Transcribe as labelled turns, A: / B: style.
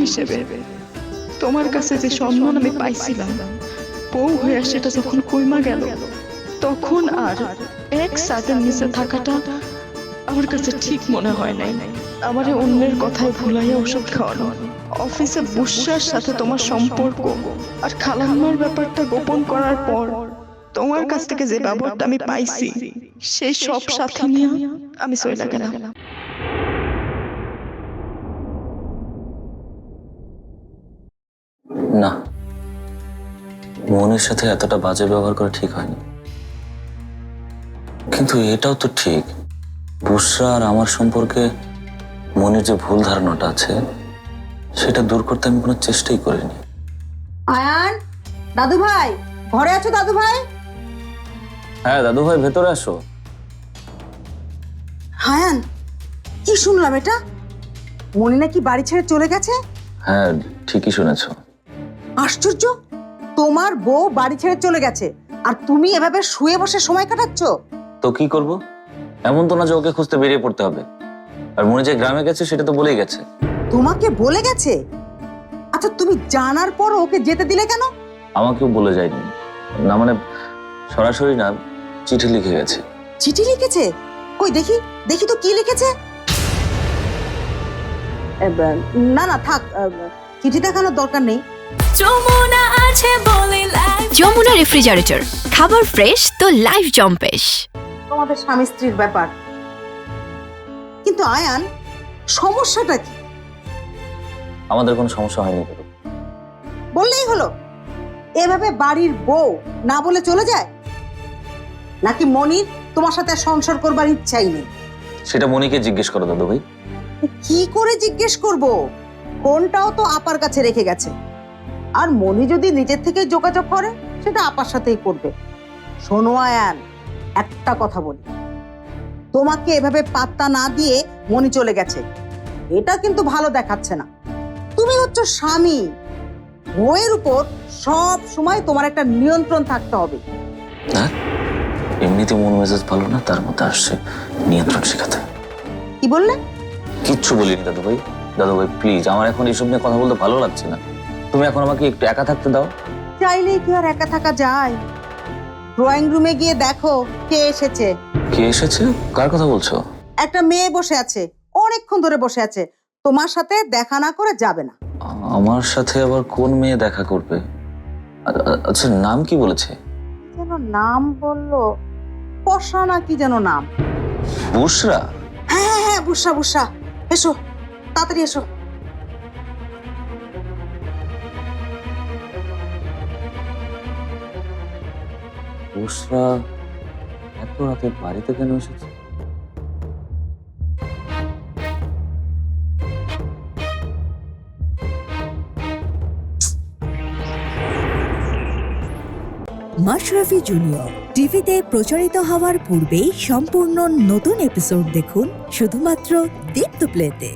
A: হিসেবে তোমার কাছে যে সম্মান আমি পাইছিলাম, বউ হয়ে সেটা যখন কইমা গেল, তখন আর এক সাথের নিচে থাকাটা আমার কাছে ঠিক মনে হয় নাই। আমারে অন্যের কথায় ভুলাইয়া ওষুধ খাওয়ানো, অফিসে বুসার সাথে তোমার সম্পর্ক আর খালাম্মার ব্যাপারটা গোপন করার পর তোমার কাছ থেকে যে ব্যবহারটা আমি পাইছি, সেই সব সাথে নিয়ে আমি চলে গেলাম।
B: না। মনের সাথে এতটা বাজে ব্যবহার করা ঠিক হয়নি। কিন্তু এটাও তো ঠিক। বুসরা আর আমার সম্পর্কে মনের যে ভুল ধারণাটা আছে সেটা দূর করতে আমি কোনো চেষ্টাই করিনি।
C: আয়ান দাদু ভাই ঘরে আছো দাদু ভাই
B: হ্যাঁ দাদু ভাই ভেতরে আসো।
C: আয়ান কি শুনলাম এটা? মনি নাকি বাড়ি ছেড়ে চলে গেছে?
B: হ্যাঁ ঠিকই শুনেছো।
C: আশ্চর্য? তোমার বউ বাড়ি ছেড়ে চলে গেছে আর তুমি এভাবে শুয়ে বসে সময় কাটাচ্ছ?
B: তো কি করব? এমন তো না যে ওকে খুঁজতে বেরিয়ে পড়তে হবে। আর মনে যে গ্রামে গেছে সেটা তো বলেই গেছে।
C: তোমাকে বলে গেছে? আচ্ছা তুমি জানার পর ওকে যেতে দিলে কেন?
B: আমাকেও বলে যায়নি। না মানে সরাসরি না চিঠি লিখে গেছে।
C: চিঠি লিখেছে? কই দেখি দেখি তো কি লিখেছে। না না থাক চিঠি দেখানোর দরকার নেই।
D: যমুনা আছে বলে
E: যমুনা রেফ্রিজারেটর খাবার ফ্রেশ তো লাইফ জম্পেশ।
C: তোমাদের স্বামী স্ত্রীর ব্যাপার। কিন্তু আয়ান সমস্যাটা কি?
B: আমাদের কোনো সমস্যা হয়নি
C: বললেই হলো এভাবে বাড়ির বউ না বলে চলে যায়? নাকি মনির তোমার সাথে আর সংসার করবার ইচ্ছাই নেই?
B: সেটা মনিকে জিজ্ঞেস করো দাদু ভাই
C: কি করে জিজ্ঞেস করব? ফোনটাও তো আপার কাছে রেখে গেছে। আর মনি যদি নিজের থেকে যোগাযোগ করে সেটা আপার সাথেই করবে। শোনো আয়ান একটা কথা বলি। তোমাকে এভাবে পাত্তা না দিয়ে মনি চলে গেছে। এটা কিন্তু ভালো দেখাচ্ছে না। তুমি হচ্ছে স্বামী। বউয়ের উপর সব সময় তোমার একটা নিয়ন্ত্রণ থাকতে হবে।
B: এমনিতে মন মেজাজ ভালো না তার মধ্যে আসছে নিয়ন্ত্রণ শেখাতে।
C: কি বললে?
B: কিচ্ছু বলিনি দাদু ভাই দাদু ভাই প্লিজ আমার এখন এইসব নিয়ে কথা বলতে ভালো লাগছে না। তুমি এখন আমাকে একটু একা থাকতে দাও।
C: চাইলেই কি আর একা থাকা যায়? ড্রয়িং রুমে গিয়ে দেখো কে এসেছে।
B: কে এসেছে? কার কথা বলছো?
C: একটা মেয়ে বসে আছে অনেকক্ষণ ধরে বসে আছে। তোমার সাথে দেখা না করে যাবে না।
B: আমার সাথে আবার কোন মেয়ে দেখা করবে? আচ্ছা নাম কি বলেছে?
C: যেন নাম বলল পশা না কি যেন নাম?
B: বুসরা?
C: হ্যাঁ হ্যাঁ হ্যাঁ বুসা বুসা এসো। তাড়াতাড়ি এসো।
B: বুসরা এত রাতে বাড়িতে কেন এসেছে?
F: মাশরাফি জুনিয়র টিভিতে প্রচারিত হওয়ার পূর্বেই সম্পূর্ণ নতুন এপিসোড দেখুন শুধুমাত্র দীপ্ত প্লেতে